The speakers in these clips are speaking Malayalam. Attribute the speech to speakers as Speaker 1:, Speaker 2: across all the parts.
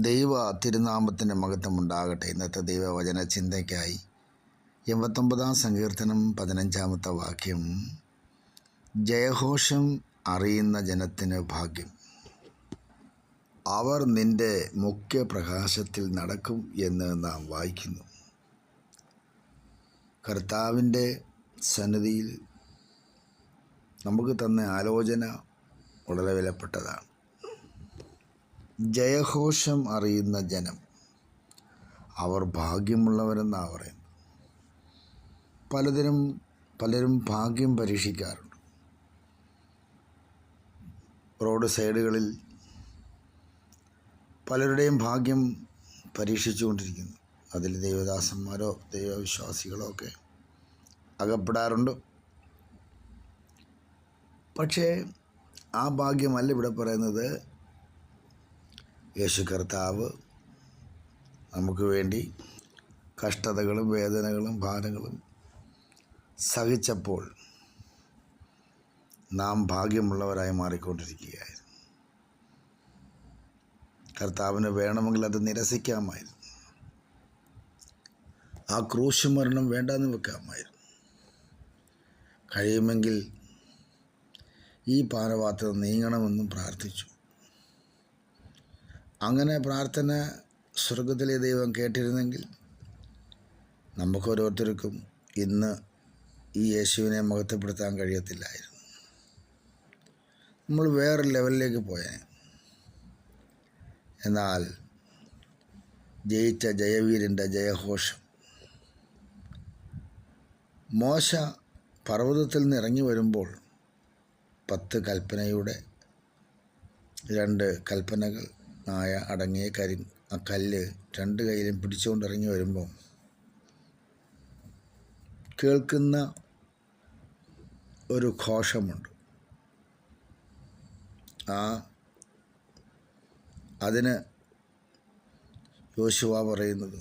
Speaker 1: ദൈവ തിരുനാമത്തിന്റെ മഹത്വം ഉണ്ടാകട്ടെ ഇന്നത്തെ ദൈവവചന ചിന്തയ്ക്കായി എൺപത്തൊമ്പതാം സങ്കീർത്തനം പതിനഞ്ചാമത്തെ വാക്യം. ജയഘോഷം അറിയുന്ന ജനത്തിന് ഭാഗ്യം. അവർ നിന്റെ മുഖ്യ പ്രകാശത്തിൽ നടക്കും എന്ന് നാം വായിക്കുന്നു. കർത്താവിന്റെ സന്നിധിയിൽ നമുക്ക് തന്ന ആലോചന വളരെ വിലപ്പെട്ടതാണ്. ജയഘോഷം അറിയുന്ന ജനം. അവർ ഭാഗ്യമുള്ളവരെന്നാണ് പറയുന്നത്. പലതിനും പലരും ഭാഗ്യം പരീക്ഷിക്കാറുണ്ട്. റോഡ് സൈഡുകളിൽ പലരുടെയും ഭാഗ്യം പരീക്ഷിച്ചുകൊണ്ടിരിക്കുന്നു. അതിൽ ദൈവദാസന്മാരോ ദൈവവിശ്വാസികളോ ഒക്കെ അകപ്പെടാറുണ്ട്. പക്ഷേ ആ ഭാഗ്യമല്ല ഇവിടെ പറയുന്നത്. യേശു കർത്താവ് നമുക്ക് വേണ്ടി കഷ്ടതകളും വേദനകളും ഭാരങ്ങളും സഹിച്ചപ്പോൾ നാം ഭാഗ്യമുള്ളവരായി മാറിക്കൊണ്ടിരിക്കുകയായിരുന്നു. കർത്താവിന് വേണമെങ്കിൽ അത് നിരസിക്കാമായിരുന്നു. ആ ക്രൂശ് മരണം വേണ്ടെന്ന് വെക്കാമായിരുന്നു. കഴിയുമെങ്കിൽ ഈ പാനപാത്രം നീങ്ങണമെന്നും പ്രാർത്ഥിച്ചു. അങ്ങനെ പ്രാർത്ഥന സ്വർഗത്തിലെ ദൈവം കേട്ടിരുന്നെങ്കിൽ നമുക്ക് ഓരോരുത്തർക്കും ഇന്ന് ഈ യേശുവിനെ മഹത്വപ്പെടുത്താൻ കഴിയത്തില്ലായിരുന്നു. നമ്മൾ വേറെ ലെവലിലേക്ക് പോയേ എന്നാൽ ജയിച്ച ജയവീരന്റെ ജയഘോഷം. മോശ പർവതത്തിൽ നിന്ന് ഇറങ്ങി വരുമ്പോൾ പത്ത് കൽപ്പനയുടെ രണ്ട് കൽപ്പനകൾ ആയ അടങ്ങിയ കരി ആ കല്ല് രണ്ട് കയ്യിലും പിടിച്ചുകൊണ്ട് ഇറങ്ങി വരുമ്പോൾ കേൾക്കുന്ന ഒരു ഘോഷമുണ്ട്. ആ അതിന് യോശുവ പറയുന്നത്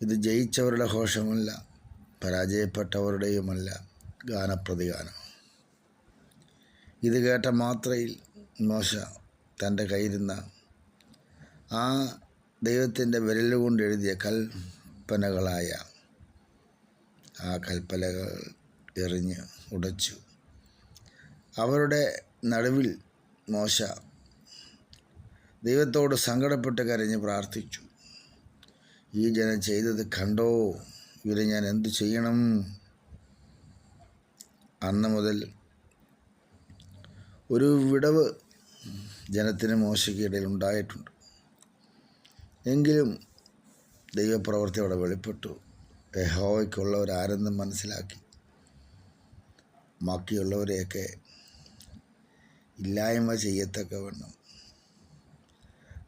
Speaker 1: ഇത് ജയിച്ചവരുടെ ഘോഷമല്ല പരാജയപ്പെട്ടവരുടെയുമല്ല ഗാനപ്രതിഗാനം. ഇത് കേട്ട മാത്രയിൽ മോശ തന്റെ കയ്യിരുന്ന ആ ദൈവത്തിന്റെ വിരലുകൊണ്ട് എഴുതിയ കൽപ്പനകളായ ആ കൽപ്പനകൾ എറിഞ്ഞ് ഉടച്ചു. അവരുടെ നടുവിൽ മോശ ദൈവത്തോട് സങ്കടപ്പെട്ട് കരഞ്ഞ് പ്രാർത്ഥിച്ചു. ഈ ജനം ചെയ്തത് കണ്ടോ? ഇവരെ ഞാൻ എന്തു ചെയ്യണം? അന്ന് മുതൽ ഒരു വിടവ് ജനത്തിന് മോശയ്ക്കിടയിൽ ഉണ്ടായിട്ടുണ്ട്. എങ്കിലും ദൈവപ്രവൃത്തി അവിടെ വെളിപ്പെട്ടു. യഹോവയ്ക്കുള്ളവരാരെന്നും മനസ്സിലാക്കി. ബാക്കിയുള്ളവരെയൊക്കെ ഇല്ലായ്മ ചെയ്യത്തക്കവണ്ണം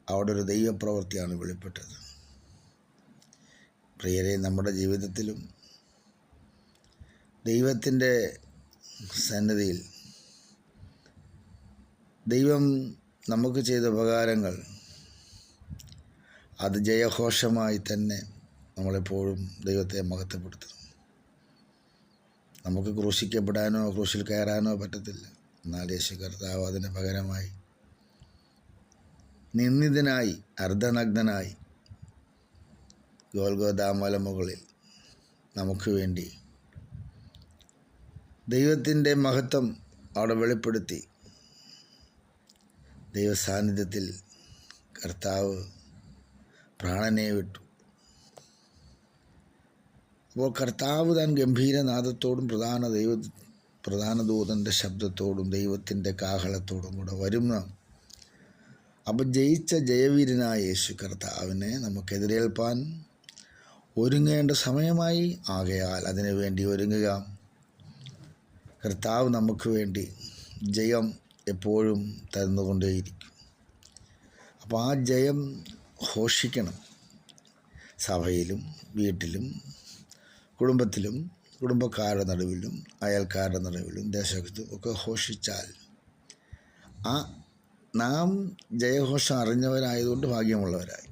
Speaker 1: അവിടെ ഒരു ദൈവപ്രവൃത്തിയാണ് വെളിപ്പെട്ടത്. പ്രിയരെ നമ്മുടെ ജീവിതത്തിലും ദൈവത്തിന്റെ സന്നദ്ധിയിൽ ദൈവം നമുക്ക് ചെയ്ത ഉപകാരങ്ങൾ അത് ജയഘോഷമായി തന്നെ നമ്മളെപ്പോഴും ദൈവത്തെ മഹത്വപ്പെടുത്തുന്നു. നമുക്ക് ക്രൂശിക്കപ്പെടാനോ ക്രൂശിൽ കയറാനോ പറ്റത്തില്ല. എന്നാൽ യേശു കർത്താവ് അതിന് പകരമായി നിന്ദിതനായി അർദ്ധനഗ്നനായി ഗോൽഗോദാമലമുകളിൽ നമുക്ക് വേണ്ടി ദൈവത്തിന്റെ മഹത്വം അവിടെ വെളിപ്പെടുത്തി ദൈവസാന്നിധ്യത്തിൽ കർത്താവ് പ്രാണനെ വിട്ടു. അപ്പോൾ കർത്താവ് താൻ ഗംഭീരനാഥത്തോടും പ്രധാന ദൈവ പ്രധാന ദൂതന്റെ ശബ്ദത്തോടും ദൈവത്തിന്റെ കാഹളത്തോടും കൂടെ വരുന്ന അപ്പം ജയിച്ച ജയവീരനായ യേശു കർത്താവിനെ നമുക്കെതിരേൽപ്പാൻ ഒരുങ്ങേണ്ട സമയമായി ആകയാൽ അതിനു വേണ്ടി ഒരുങ്ങുക. കർത്താവ് നമുക്ക് വേണ്ടി ജയം എപ്പോഴും തരുന്നുകൊണ്ടേയിരിക്കും അപ്പോൾ ആ ജയം ഘോഷിക്കണം. സഭയിലും വീട്ടിലും കുടുംബത്തിലും കുടുംബക്കാരുടെ നടുവിലും അയൽക്കാരുടെ നടുവിലും ദേശത്തും ഒക്കെ ഘോഷിച്ചാൽ ആ നാം ജയഘോഷം അറിഞ്ഞവരായതുകൊണ്ട് ഭാഗ്യമുള്ളവരായി.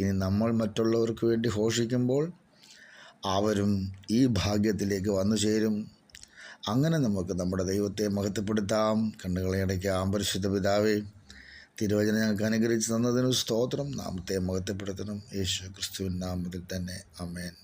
Speaker 1: ഇനി നമ്മൾ മറ്റുള്ളവർക്ക് വേണ്ടി ഘോഷിക്കുമ്പോൾ അവരും ഈ ഭാഗ്യത്തിലേക്ക് വന്നു ചേരും. അങ്ങനെ നമുക്ക് നമ്മുടെ ദൈവത്തെ മഹത്വപ്പെടുത്താം. കണ്ണുകളെ അടയ്ക്കാം. പരിശുദ്ധ പിതാവേ തിരുവചനം ഞങ്ങൾക്ക് അനുഗ്രഹിച്ച് തന്നതിന് സ്തോത്രം. നാമത്തെ മഹത്വപ്പെടുത്തണം. യേശു ക്രിസ്തുവിൻ നാമത്തിൽ തന്നെ. അമേൻ